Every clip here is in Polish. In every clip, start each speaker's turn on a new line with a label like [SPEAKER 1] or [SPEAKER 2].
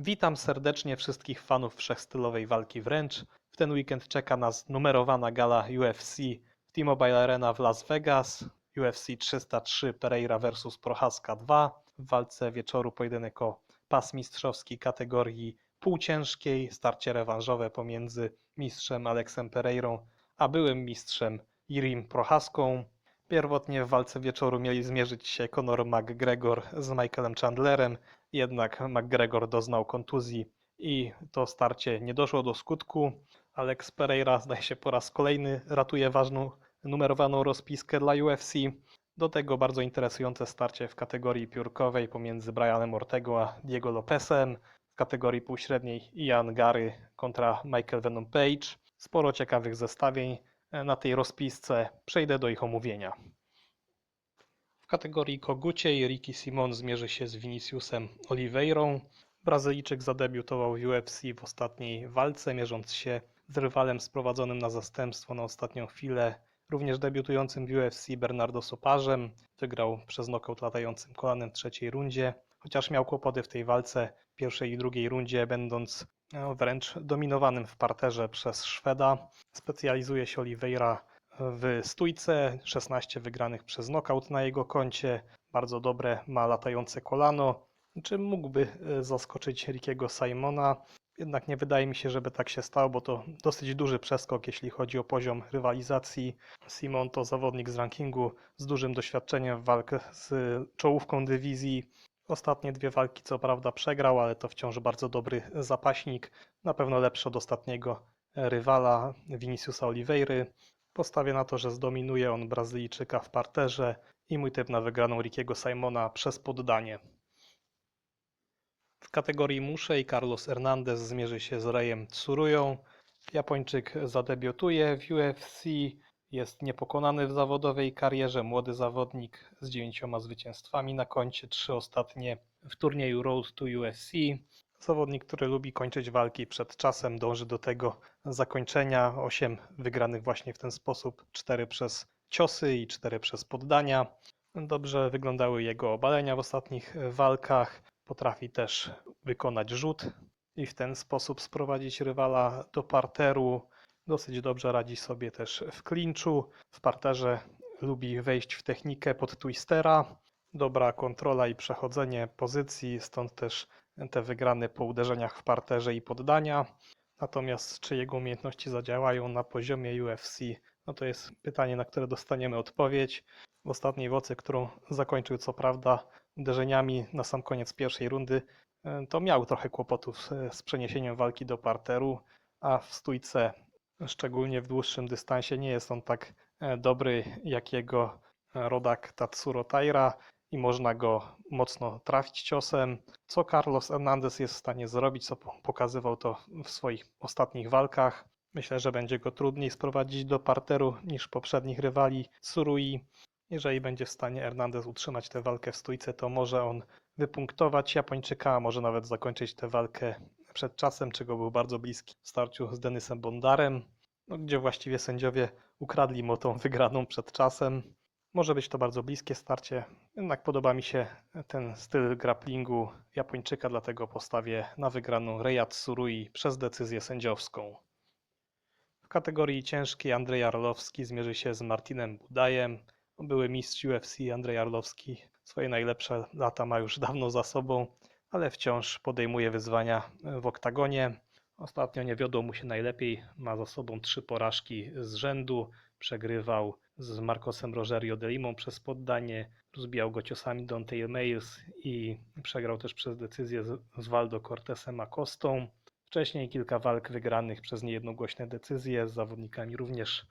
[SPEAKER 1] Witam serdecznie wszystkich fanów wszechstylowej walki wręcz. W ten weekend czeka nas numerowana gala UFC w T-Mobile Arena w Las Vegas. UFC 303 Pereira vs Prochaska 2. W walce wieczoru pojedynek o pas mistrzowski kategorii półciężkiej. Starcie rewanżowe pomiędzy mistrzem Aleksem Pereirą a byłym mistrzem Irim Prochaską. Pierwotnie w walce wieczoru mieli zmierzyć się Conor McGregor z Michaelem Chandlerem, jednak McGregor doznał kontuzji i to starcie nie doszło do skutku. Alex Pereira zdaje się po raz kolejny ratuje ważną numerowaną rozpiskę dla UFC. Do tego bardzo interesujące starcie w kategorii piórkowej pomiędzy Brianem Ortego a Diego Lopezem. W kategorii półśredniej Ian Gary kontra Michael Venom Page. Sporo ciekawych zestawień na tej rozpisce. Przejdę do ich omówienia. Kategorii koguciej Ricky Simon zmierzy się z Viniciusem Oliveirą. Brazylijczyk zadebiutował w UFC w ostatniej walce, mierząc się z rywalem sprowadzonym na zastępstwo na ostatnią chwilę, również debiutującym w UFC Bernardo Soparzem. Wygrał przez nokaut latającym kolanem w trzeciej rundzie, chociaż miał kłopoty w tej walce w pierwszej i drugiej rundzie, będąc no, wręcz dominowanym w parterze przez Szweda. Specjalizuje się Oliveira w stójce, 16 wygranych przez knockout na jego koncie, bardzo dobre ma latające kolano, czym mógłby e, zaskoczyć Rickiego Simona. Jednak nie wydaje mi się, żeby tak się stało, bo to dosyć duży przeskok, jeśli chodzi o poziom rywalizacji. Simon to zawodnik z rankingu z dużym doświadczeniem w walkach z czołówką dywizji. Ostatnie dwie walki co prawda przegrał, ale to wciąż bardzo dobry zapaśnik. Na pewno lepszy od ostatniego rywala Viniciusa Oliveira. Postawię na to, że zdominuje on Brazylijczyka w parterze i mój typ na wygraną Rickiego Simona przez poddanie. W kategorii muszej Carlos Hernandez zmierzy się z Rejem Tsurują. Japończyk zadebiutuje w UFC, jest niepokonany w zawodowej karierze, młody zawodnik z dziewięcioma zwycięstwami na koncie, trzy ostatnie w turnieju Road to UFC. Zawodnik, który lubi kończyć walki przed czasem, dąży do tego zakończenia. Osiem wygranych właśnie w ten sposób, cztery przez ciosy i cztery przez poddania. Dobrze wyglądały jego obalenia w ostatnich walkach. Potrafi też wykonać rzut i w ten sposób sprowadzić rywala do parteru. Dosyć dobrze radzi sobie też w klinczu. W parterze lubi wejść w technikę pod twistera. Dobra kontrola i przechodzenie pozycji, stąd też te wygrane po uderzeniach w parterze i poddania. Natomiast czy jego umiejętności zadziałają na poziomie UFC, no to jest pytanie, na które dostaniemy odpowiedź. W ostatniej woce, którą zakończył co prawda uderzeniami na sam koniec pierwszej rundy, e, to miał trochę kłopotów z przeniesieniem walki do parteru, a w stójce, szczególnie w dłuższym dystansie, nie jest on tak e, dobry jak jego rodak Tatsuro Taira i można go mocno trafić ciosem. Co Carlos Hernandez jest w stanie zrobić, co pokazywał to w swoich ostatnich walkach. Myślę, że będzie go trudniej sprowadzić do parteru niż poprzednich rywali Surui. Jeżeli będzie w stanie Hernandez utrzymać tę walkę w stójce, to może on wypunktować Japończyka, a może nawet zakończyć tę walkę przed czasem, czego był bardzo bliski w starciu z Denisem Bondarem, no, gdzie właściwie sędziowie ukradli mu tą wygraną przed czasem. Może być to bardzo bliskie starcie, jednak podoba mi się ten styl grapplingu Japończyka, dlatego postawię na wygraną Reja Tsurui przez decyzję sędziowską. W kategorii ciężkiej Andrzej Arlowski zmierzy się z Martinem Budajem. Były mistrz UFC Andrzej Arlowski swoje najlepsze lata ma już dawno za sobą, ale wciąż podejmuje wyzwania w oktagonie. Ostatnio nie wiodło mu się najlepiej, ma za sobą trzy porażki z rzędu, przegrywał z Marcosem Rogerio de Limą przez poddanie, rozbijał go ciosami Dante Mayes i przegrał też przez decyzję z Waldo Cortesem Acostą. Wcześniej kilka walk wygranych przez niejednogłośne decyzje z zawodnikami również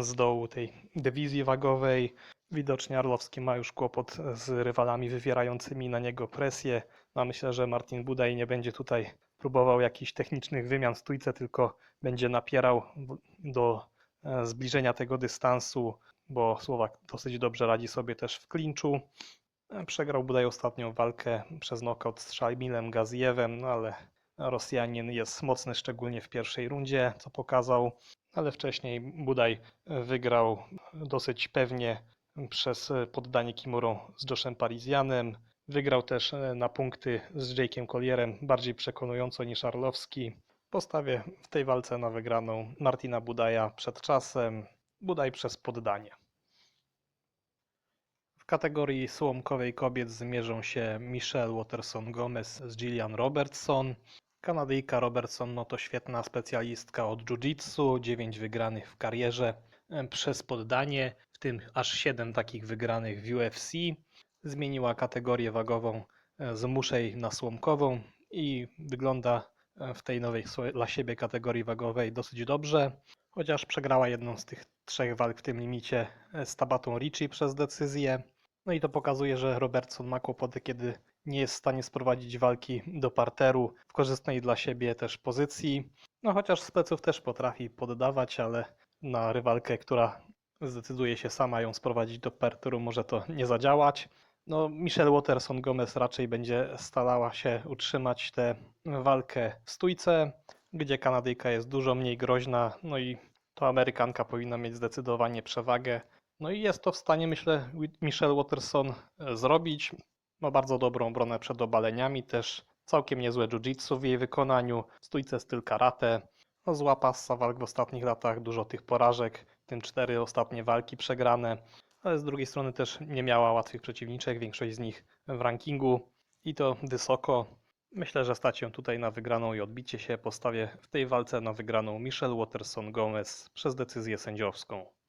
[SPEAKER 1] z dołu tej dywizji wagowej. Widocznie Arlowski ma już kłopot z rywalami wywierającymi na niego presję. No myślę, że Martin Budaj nie będzie tutaj próbował jakichś technicznych wymian w stójce, tylko będzie napierał do e, zbliżenia tego dystansu, bo Słowak dosyć dobrze radzi sobie też w klinczu. E, przegrał Budaj ostatnią walkę przez knockout z Szajmilem Gazjewem, no ale Rosjanin jest mocny, szczególnie w pierwszej rundzie, co pokazał, ale wcześniej Budaj wygrał dosyć pewnie przez poddanie Kimurą z Joshem Parizjanem. Wygrał też e, na punkty z Jake'em Collierem bardziej przekonująco niż Arlowski. Postawię w tej walce na wygraną Martina Budaja przed czasem, Budaj przez poddanie. Kategorii słomkowej kobiet zmierzą się Michelle Watterson-Gomez z Gillian Robertson. Kanadyjka Robertson no to świetna specjalistka od jiu-jitsu, 9 wygranych w karierze przez poddanie, w tym aż 7 takich wygranych w UFC. Zmieniła kategorię wagową e, z muszej na słomkową i wygląda e, w tej nowej dla siebie kategorii wagowej dosyć dobrze, chociaż przegrała jedną z tych trzech walk w tym limicie e, z Tabatą Ricci przez decyzję. No i to pokazuje, że Robertson ma kłopoty, kiedy nie jest w stanie sprowadzić walki do parteru w korzystnej dla siebie też pozycji. No chociaż z pleców też potrafi poddawać, ale na rywalkę, która zdecyduje się sama ją sprowadzić do parteru, może to nie zadziałać. No, Michelle Watterson Gomez raczej będzie starała się utrzymać tę walkę w stójce, gdzie Kanadyjka jest dużo mniej groźna, no i to Amerykanka powinna mieć zdecydowanie przewagę. No i jest to w stanie, myślę, Michelle Watterson e, zrobić. Ma bardzo dobrą obronę przed obaleniami, też całkiem niezłe jiu-jitsu w jej wykonaniu, stójce styl karate. No, zła passa walk w ostatnich latach, dużo tych porażek, w tym cztery ostatnie walki przegrane, ale z drugiej strony też nie miała łatwych przeciwniczek, większość z nich w rankingu i to wysoko. Myślę, że stać ją tutaj na wygraną i odbicie się. Postawię w tej walce na wygraną Michelle Watterson Gomez przez decyzję sędziowską.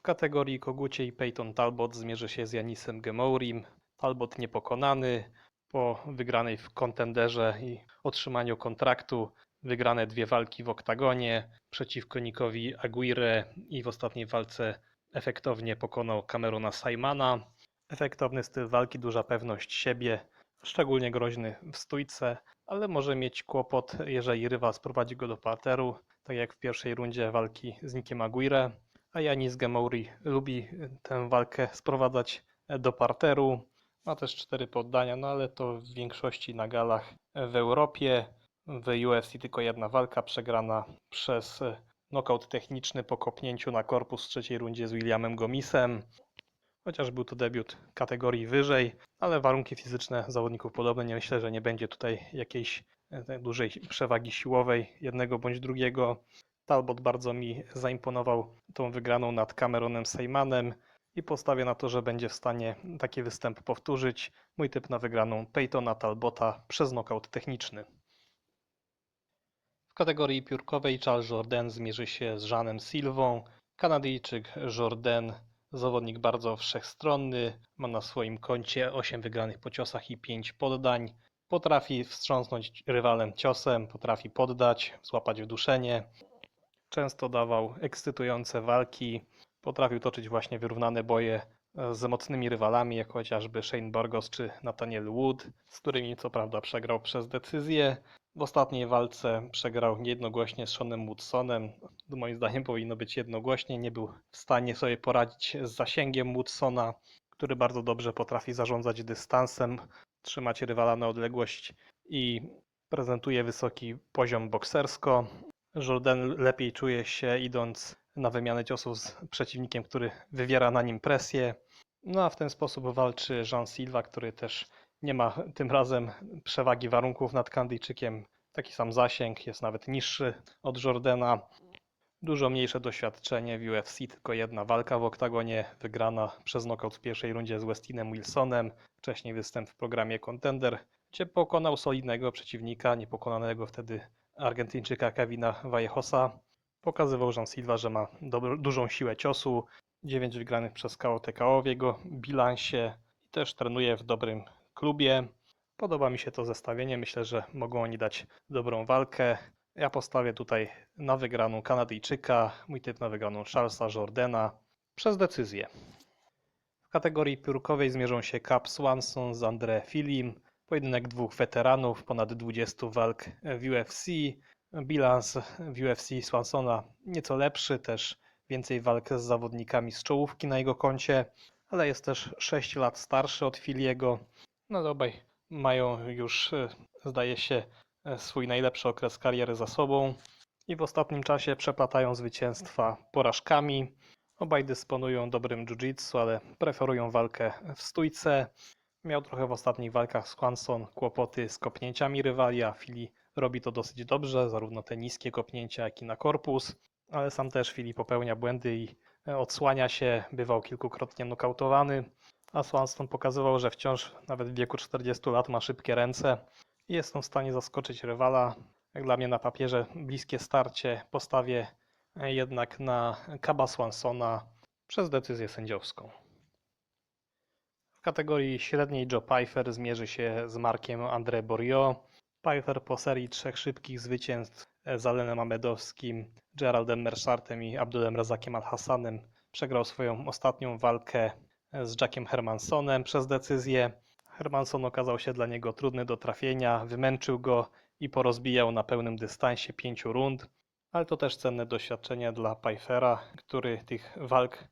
[SPEAKER 1] W kategorii koguciej Peyton Talbot zmierzy się z Janisem Gemourim. Talbot niepokonany po wygranej w kontenderze i otrzymaniu kontraktu. Wygrane dwie walki w oktagonie przeciwko Nikowi Aguirre i w ostatniej walce efektownie pokonał Camerona Simana. Efektowny styl walki, duża pewność siebie, szczególnie groźny w stójce, ale może mieć kłopot, jeżeli rywal sprowadzi go do parteru, tak jak w pierwszej rundzie walki z Nikiem Aguirre. A Janis Gemouri lubi tę walkę sprowadzać do parteru. Ma też cztery poddania, no ale to w większości na galach w Europie. W UFC tylko jedna walka przegrana przez knockout techniczny po kopnięciu na korpus w trzeciej rundzie z Williamem Gomisem. Chociaż był to debiut kategorii wyżej, ale warunki fizyczne zawodników podobne. Nie myślę, że nie będzie tutaj jakiejś e, dużej przewagi siłowej jednego bądź drugiego. Talbot bardzo mi zaimponował tą wygraną nad Cameronem Seymanem i postawię na to, że będzie w stanie taki występ powtórzyć. Mój typ na wygraną Peytona Talbota przez nokaut techniczny. W kategorii piórkowej Charles Jourdain zmierzy się z Jeanem Silvą. Kanadyjczyk Jourdain, zawodnik bardzo wszechstronny, ma na swoim koncie 8 wygranych po ciosach i 5 poddań. Potrafi wstrząsnąć rywalem ciosem, potrafi poddać, złapać w duszenie. Często dawał ekscytujące walki, potrafił toczyć właśnie wyrównane boje e, z mocnymi rywalami, jak chociażby Shane Burgos czy Nathaniel Wood, z którymi co prawda przegrał przez decyzję. W ostatniej walce przegrał niejednogłośnie z Seanem Woodsonem. Moim zdaniem powinno być jednogłośnie. Nie był w stanie sobie poradzić z zasięgiem Woodsona, który bardzo dobrze potrafi zarządzać dystansem, trzymać rywala na odległość i prezentuje wysoki poziom boksersko. Jordan lepiej czuje się idąc na wymianę ciosów z przeciwnikiem, który wywiera na nim presję. No a w ten sposób walczy Jean Silva, który też nie ma tym razem przewagi warunków nad Kandyjczykiem. Taki sam zasięg, jest nawet niższy od Jordana. Dużo mniejsze doświadczenie w UFC, tylko jedna walka w oktagonie, wygrana przez knockout w pierwszej rundzie z Westinem Wilsonem. Wcześniej występ w programie Contender, gdzie pokonał solidnego przeciwnika, niepokonanego wtedy Argentyńczyka Kevina Vallejosa. Pokazywał Jean Silva, że ma dobro, dużą siłę ciosu, 9 wygranych przez KO TKO w jego bilansie i też trenuje w dobrym klubie. Podoba mi się to zestawienie. Myślę, że mogą oni dać dobrą walkę. Ja postawię tutaj na wygraną Kanadyjczyka. Mój typ na wygraną Charlesa Jordana przez decyzję. W kategorii piórkowej zmierzą się Cap Swanson z André Filim. Pojedynek dwóch weteranów, ponad 20 walk w UFC. Bilans w UFC Swansona nieco lepszy, też więcej walk z zawodnikami z czołówki na jego koncie, ale jest też 6 lat starszy od Filiego. No obaj mają już, e, zdaje się, e, swój najlepszy okres kariery za sobą i w ostatnim czasie przeplatają zwycięstwa porażkami. Obaj dysponują dobrym jiu-jitsu, ale preferują walkę w stójce. Miał trochę w ostatnich walkach z Swanson kłopoty z kopnięciami rywali, a Fili robi to dosyć dobrze, zarówno te niskie kopnięcia, jak i na korpus, ale sam też Fili popełnia błędy i e, odsłania się, bywał kilkukrotnie nokautowany, a Swanson pokazywał, że wciąż nawet w wieku 40 lat ma szybkie ręce i jest on w stanie zaskoczyć rywala. Jak dla mnie na papierze bliskie starcie postawię e, jednak na Kaba Swansona przez decyzję sędziowską. W kategorii średniej Joe Pfeiffer zmierzy się z Markiem André Borio. Pfeiffer po serii trzech szybkich zwycięstw z Alenem Amedowskim, Geraldem Merszartem i Abdulem Razakiem Al-Hassanem przegrał swoją ostatnią walkę z Jackiem Hermansonem przez decyzję. Hermanson okazał się dla niego trudny do trafienia, wymęczył go i porozbijał na pełnym dystansie pięciu rund. Ale to też cenne doświadczenie dla Pfeiffera, który tych walk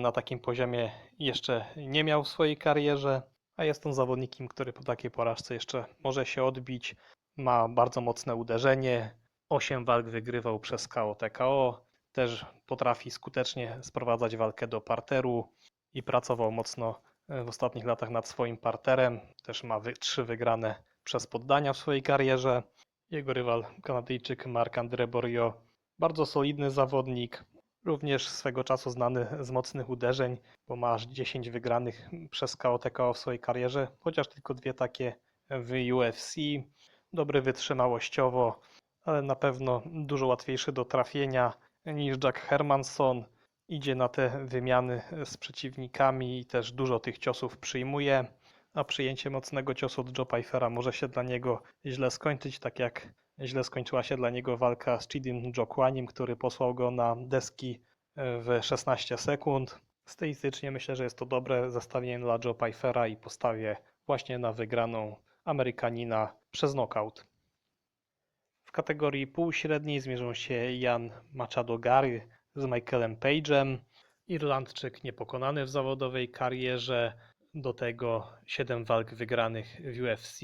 [SPEAKER 1] na takim poziomie jeszcze nie miał w swojej karierze, a jest on zawodnikiem, który po takiej porażce jeszcze może się odbić. Ma bardzo mocne uderzenie, 8 walk wygrywał przez KO TKO, też potrafi skutecznie sprowadzać walkę do parteru i pracował mocno e, w ostatnich latach nad swoim parterem. Też ma trzy wygrane przez poddania w swojej karierze. Jego rywal, Kanadyjczyk Marc André Borio, bardzo solidny zawodnik, również swego czasu znany z mocnych uderzeń, bo ma aż 10 wygranych przez KO TKO w swojej karierze, chociaż tylko dwie takie w UFC. Dobry wytrzymałościowo, ale na pewno dużo łatwiejszy do trafienia niż Jack Hermanson. Idzie na te wymiany z przeciwnikami i też dużo tych ciosów przyjmuje, a przyjęcie mocnego ciosu od Joe Pfeiffera może się dla niego źle skończyć, tak jak źle skończyła się dla niego walka z Chidim Jokwanim, który posłał go na deski w 16 sekund. Stylistycznie myślę, że jest to dobre zestawienie dla Joe Pfeiffera i postawię właśnie na wygraną Amerykanina przez knockout kategorii półśredniej zmierzą się Jan Machado Gary z Michaelem Page'em. Irlandczyk niepokonany w zawodowej karierze, do tego 7 walk wygranych w UFC,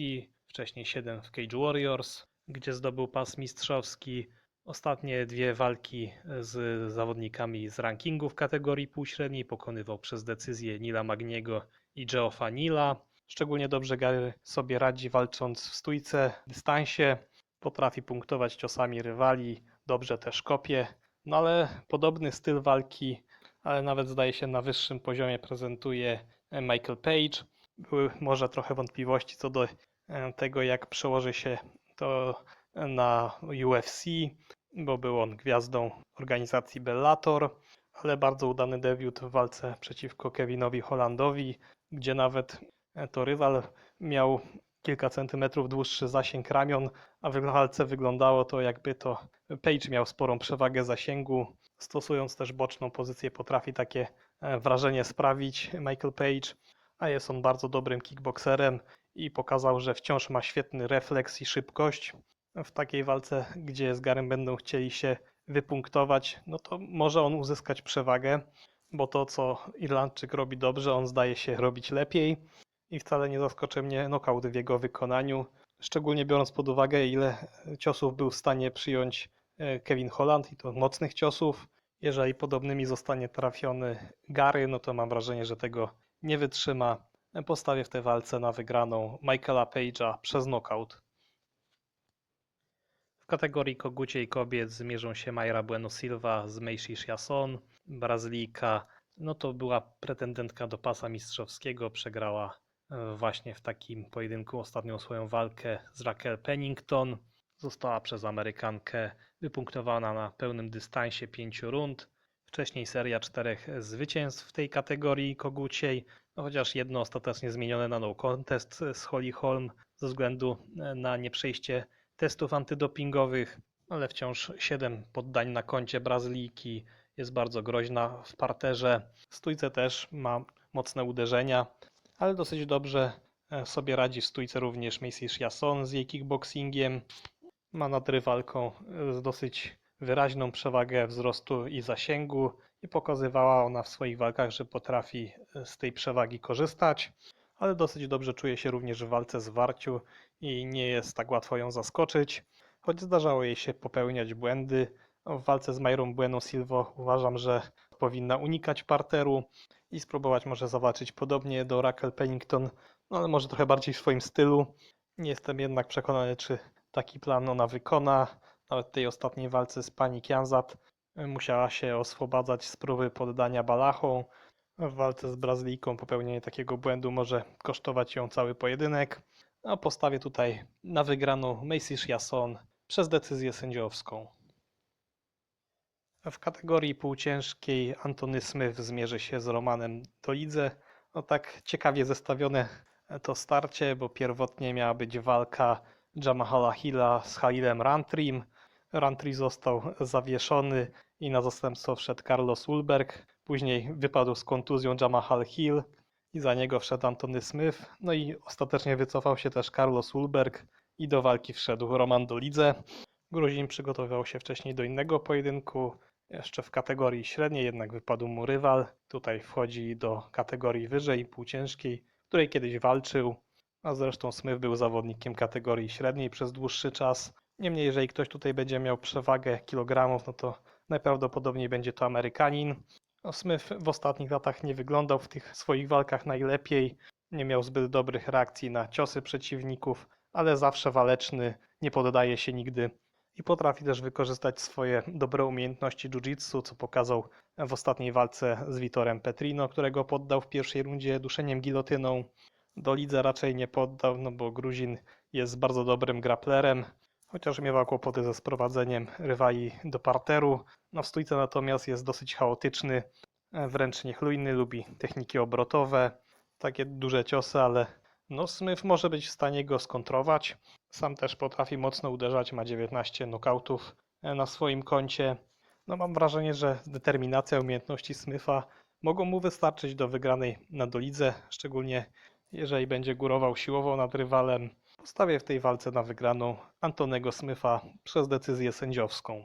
[SPEAKER 1] wcześniej 7 w Cage Warriors, gdzie zdobył pas mistrzowski. Ostatnie dwie walki z zawodnikami z rankingu w kategorii półśredniej pokonywał przez decyzję Nila Magniego i Geoffa Nila. Szczególnie dobrze Gary sobie radzi walcząc w stójce, dystansie. Potrafi punktować ciosami rywali, dobrze też kopie, no ale podobny styl walki, ale nawet zdaje się na wyższym poziomie prezentuje Michael Page. Były może trochę wątpliwości co do e, tego, jak przełoży się to na UFC, bo był on gwiazdą organizacji Bellator, ale bardzo udany debiut w walce przeciwko Kevinowi Hollandowi, gdzie nawet e, to rywal miał kilka centymetrów dłuższy zasięg ramion, a w walce wyglądało to jakby to Page miał sporą przewagę zasięgu. Stosując też boczną pozycję potrafi takie wrażenie sprawić Michael Page, a jest on bardzo dobrym kickboxerem i pokazał, że wciąż ma świetny refleks i szybkość. W takiej walce, gdzie z Garem będą chcieli się wypunktować, no to może on uzyskać przewagę, bo to co Irlandczyk robi dobrze, on zdaje się robić lepiej i wcale nie zaskoczy mnie nokaut w jego wykonaniu, szczególnie biorąc pod uwagę, ile ciosów był w stanie przyjąć e, Kevin Holland i to mocnych ciosów. Jeżeli podobnymi zostanie trafiony Gary, no to mam wrażenie, że tego nie wytrzyma. Postawię w tej walce na wygraną Michaela Page'a przez knockout. W kategorii koguciej kobiet zmierzą się Mayra Bueno Silva z Meishi Jason, Brazylijka. No to była pretendentka do pasa mistrzowskiego, przegrała właśnie w takim pojedynku ostatnią swoją walkę z Raquel Pennington. Została przez Amerykankę wypunktowana na pełnym dystansie pięciu rund. Wcześniej seria czterech zwycięstw w tej kategorii koguciej, no chociaż jedno ostatecznie zmienione na no contest z Holly Holm ze względu na nieprzejście testów antydopingowych, ale wciąż siedem poddań na koncie Brazylijki, jest bardzo groźna w parterze. W stójce też ma mocne uderzenia, ale dosyć dobrze e, sobie radzi w stójce również Macy Jason z jej kickboxingiem. Ma nad rywalką e, dosyć wyraźną przewagę wzrostu i zasięgu i pokazywała ona w swoich walkach, że potrafi e, z tej przewagi korzystać, ale dosyć dobrze czuje się również w walce z warciu i nie jest tak łatwo ją zaskoczyć, choć zdarzało jej się popełniać błędy. W walce z Majrą Bueno Silva uważam, że powinna unikać parteru i spróbować może zawalczyć podobnie do Raquel Pennington, no ale może trochę bardziej w swoim stylu. Nie jestem jednak przekonany, czy taki plan ona wykona. Nawet w tej ostatniej walce z pani Kianzat musiała się oswobadzać z próby poddania balachą. W walce z Brazylijką popełnienie takiego błędu może kosztować ją cały pojedynek. A postawię tutaj na wygraną Macy Jason przez decyzję sędziowską. W kategorii półciężkiej Antony Smith zmierzy się z Romanem Dolidze. No tak ciekawie zestawione to starcie, bo pierwotnie miała być walka Jamahala Hilla z Halilem Rantrim. Rantri został zawieszony i na zastępstwo wszedł Carlos Ulberg. Później wypadł z kontuzją Jamahal Hill i za niego wszedł Antony Smith. No i ostatecznie wycofał się też Carlos Ulberg i do walki wszedł Roman Dolidze. Gruzin przygotowywał się wcześniej do innego pojedynku, jeszcze w kategorii średniej, jednak wypadł mu rywal. Tutaj wchodzi do kategorii wyżej, półciężkiej, w której kiedyś walczył. A zresztą Smith był zawodnikiem kategorii średniej przez dłuższy czas. Niemniej, jeżeli ktoś tutaj będzie miał przewagę kilogramów, no to najprawdopodobniej będzie to Amerykanin. No, Smith w ostatnich latach nie wyglądał w tych swoich walkach najlepiej. Nie miał zbyt dobrych reakcji na ciosy przeciwników, ale zawsze waleczny, nie poddaje się nigdy i potrafi też wykorzystać swoje dobre umiejętności jiu-jitsu, co pokazał w ostatniej walce z Vitorem Petrino, którego poddał w pierwszej rundzie duszeniem gilotyną. Do lidze raczej nie poddał, no bo Gruzin jest bardzo dobrym grapplerem, chociaż miewa kłopoty ze sprowadzeniem rywali do parteru. No w stójce natomiast jest dosyć chaotyczny, wręcz niechlujny, lubi techniki obrotowe, takie duże ciosy, ale no Smith może być w stanie go skontrować. Sam też potrafi mocno uderzać, ma 19 knockoutów na swoim koncie. No mam wrażenie, że determinacja umiejętności Smitha mogą mu wystarczyć do wygranej na dolidze, szczególnie jeżeli będzie górował siłowo nad rywalem. Postawię w tej walce na wygraną Antonego Smitha przez decyzję sędziowską.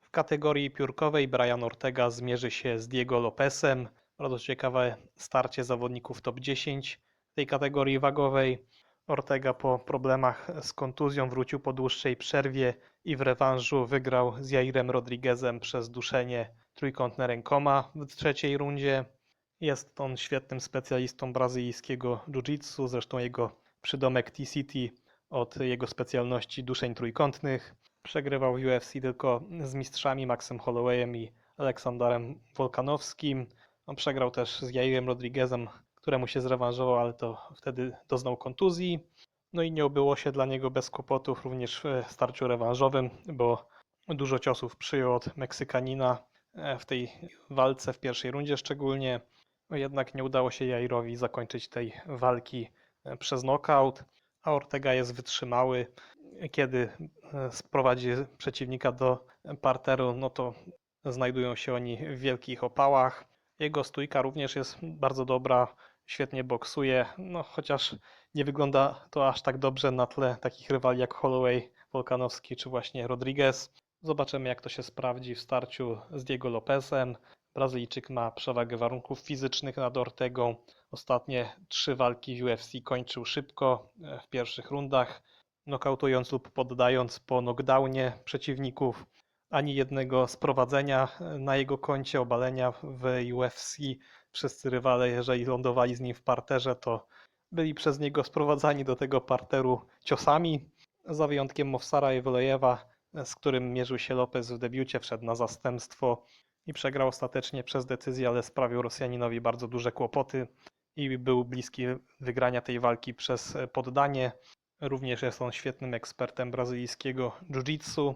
[SPEAKER 1] W kategorii piórkowej Brian Ortega zmierzy się z Diego Lopezem. Bardzo ciekawe starcie zawodników top 10 w tej kategorii wagowej. Ortega po problemach z kontuzją wrócił po dłuższej przerwie i w rewanżu wygrał z Jairem Rodriguezem przez duszenie trójkątne rękoma w trzeciej rundzie. Jest on świetnym specjalistą brazylijskiego jiu-jitsu, zresztą jego przydomek T-City od jego specjalności duszeń trójkątnych. Przegrywał w UFC tylko z mistrzami Maxem Hollowayem i Aleksandarem Wolkanowskim. On przegrał też z Jairem Rodriguezem, któremu się zrewanżował, ale to wtedy doznał kontuzji. No i nie obyło się dla niego bez kłopotów również w starciu rewanżowym, bo dużo ciosów przyjął od Meksykanina w tej walce, w pierwszej rundzie szczególnie. No jednak nie udało się Jairowi zakończyć tej walki przez knockout, a Ortega jest wytrzymały. Kiedy sprowadzi przeciwnika do parteru, no to znajdują się oni w wielkich opałach. Jego stójka również jest bardzo dobra, świetnie boksuje, no chociaż nie wygląda to aż tak dobrze na tle takich rywali jak Holloway, Volkanowski czy właśnie Rodriguez. Zobaczymy jak to się sprawdzi w starciu z Diego Lopezem. Brazylijczyk ma przewagę warunków fizycznych nad Ortegą. Ostatnie trzy walki w UFC kończył szybko w pierwszych rundach, nokautując lub poddając po knockdownie przeciwników ani jednego sprowadzenia na jego koncie, obalenia w UFC. Wszyscy rywale, jeżeli lądowali z nim w parterze, to byli przez niego sprowadzani do tego parteru ciosami, za wyjątkiem Mofsara Ewelejewa, z którym mierzył się Lopez w debiucie, wszedł na zastępstwo i przegrał ostatecznie przez decyzję, ale sprawił Rosjaninowi bardzo duże kłopoty i był bliski wygrania tej walki przez poddanie. Również jest on świetnym ekspertem brazylijskiego jiu-jitsu.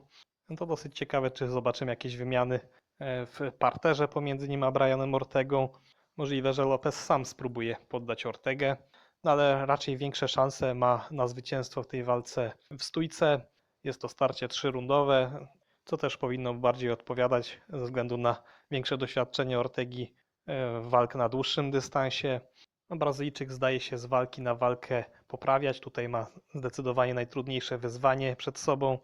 [SPEAKER 1] To dosyć ciekawe, czy zobaczymy jakieś wymiany e, w parterze pomiędzy nim a Brianem Ortegą. Możliwe, że Lopez sam spróbuje poddać Ortegę, no ale raczej większe szanse ma na zwycięstwo w tej walce w stójce. Jest to starcie trzyrundowe, co też powinno bardziej odpowiadać ze względu na większe doświadczenie Ortegi e, walk na dłuższym dystansie. No, Brazylijczyk zdaje się z walki na walkę poprawiać. Tutaj ma zdecydowanie najtrudniejsze wyzwanie przed sobą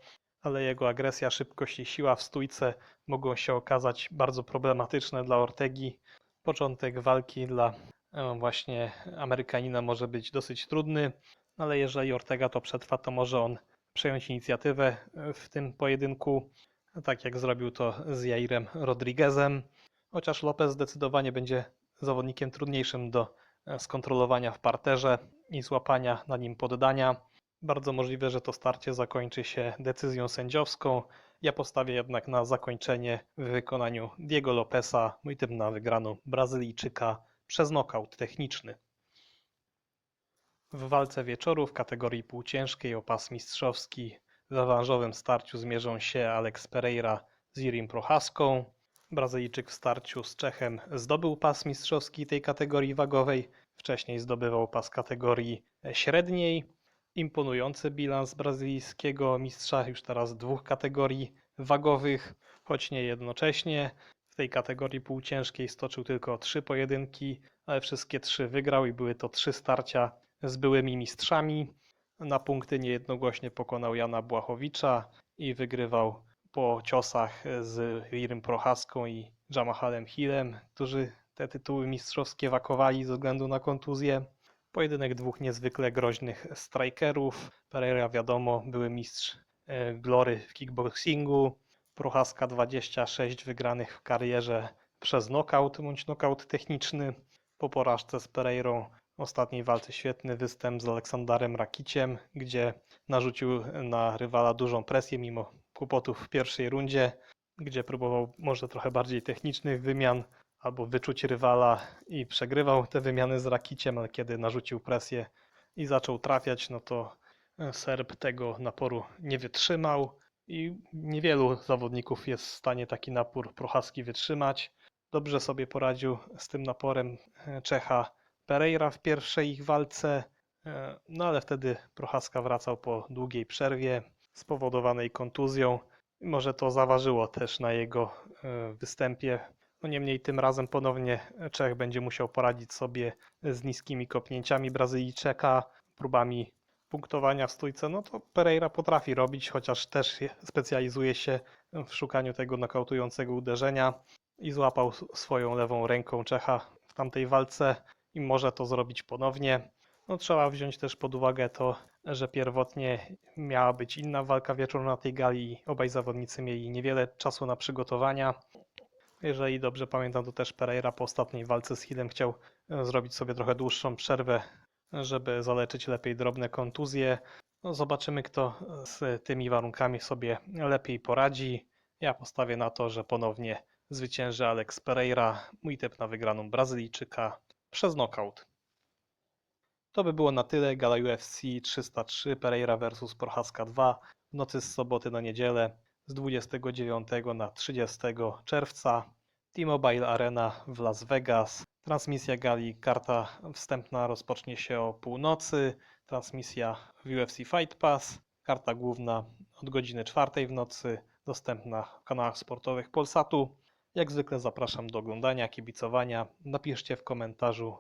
[SPEAKER 1] ale jego agresja, szybkość i siła w stójce mogą się okazać bardzo problematyczne dla Ortegi. Początek walki dla e, właśnie Amerykanina może być dosyć trudny, ale jeżeli Ortega to przetrwa, to może on przejąć inicjatywę e, w tym pojedynku. Tak jak zrobił to z Jairem Rodriguezem. Chociaż Lopez zdecydowanie będzie zawodnikiem trudniejszym do e, skontrolowania w parterze i złapania na nim poddania. Bardzo możliwe, że to starcie zakończy się decyzją sędziowską. Ja postawię jednak na zakończenie w wykonaniu Diego Lopesa, mój typ na wygraną Brazylijczyka przez nokaut techniczny. W walce wieczoru w kategorii półciężkiej o pas mistrzowski w awanżowym starciu zmierzą się Alex Pereira z Irim Prochaską. Brazylijczyk w starciu z Czechem zdobył pas mistrzowski tej kategorii wagowej. Wcześniej zdobywał pas kategorii średniej. Imponujący bilans brazylijskiego mistrza już teraz dwóch kategorii wagowych, choć nie jednocześnie. W tej kategorii półciężkiej stoczył tylko trzy pojedynki, ale wszystkie trzy wygrał i były to trzy starcia z byłymi mistrzami. Na punkty niejednogłośnie pokonał Jana Błachowicza i wygrywał po ciosach z Irym Prochaską i Jamahalem Hillem, którzy te tytuły mistrzowskie wakowali ze względu na kontuzję. Pojedynek dwóch niezwykle groźnych strikerów. Pereira wiadomo, były mistrz e, Glory w kickboxingu. Prochaska 26 wygranych w karierze przez knockout bądź knockout techniczny. Po porażce z Pereirą ostatniej walce świetny występ z Aleksandarem Rakiciem, gdzie narzucił na rywala dużą presję mimo kłopotów w pierwszej rundzie, gdzie próbował może trochę bardziej technicznych wymian albo wyczuć rywala i przegrywał te wymiany z Rakiciem, ale kiedy narzucił presję i zaczął trafiać, no to Serb tego naporu nie wytrzymał i niewielu zawodników jest w stanie taki napór Prochaski wytrzymać. Dobrze sobie poradził z tym naporem e, Czecha Pereira w pierwszej ich walce, e, no ale wtedy Prochaska wracał po długiej przerwie spowodowanej kontuzją. Może to zaważyło też na jego e, występie. No niemniej tym razem ponownie Czech będzie musiał poradzić sobie z niskimi kopnięciami Brazylijczyka, próbami punktowania w stójce. No to Pereira potrafi robić, chociaż też je- specjalizuje się w szukaniu tego nokautującego uderzenia i złapał swoją lewą ręką Czecha w tamtej walce i może to zrobić ponownie. No, trzeba wziąć też pod uwagę to, że pierwotnie miała być inna walka wieczoru na tej gali obaj zawodnicy mieli niewiele czasu na przygotowania. Jeżeli dobrze pamiętam, to też Pereira po ostatniej walce z Hillem chciał e, zrobić sobie trochę dłuższą przerwę, żeby zaleczyć lepiej drobne kontuzje. No, zobaczymy, kto z tymi warunkami sobie lepiej poradzi. Ja postawię na to, że ponownie zwycięży Alex Pereira, mój typ na wygraną Brazylijczyka przez knockout. To by było na tyle. Gala UFC 303 Pereira vs Prochaska 2 w nocy z soboty na niedzielę z 29 na 30 czerwca. T-Mobile Arena w Las Vegas. Transmisja gali, karta wstępna rozpocznie się o północy. Transmisja w UFC Fight Pass. Karta główna od godziny 4 w nocy, dostępna w kanałach sportowych Polsatu. Jak zwykle zapraszam do oglądania, kibicowania. Napiszcie w komentarzu,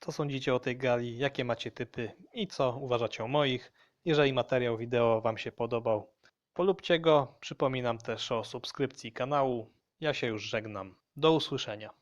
[SPEAKER 1] co sądzicie o tej gali, jakie macie typy i co uważacie o moich. Jeżeli materiał wideo Wam się podobał, polubcie go. Przypominam też o subskrypcji kanału. Ja się już żegnam. Do usłyszenia.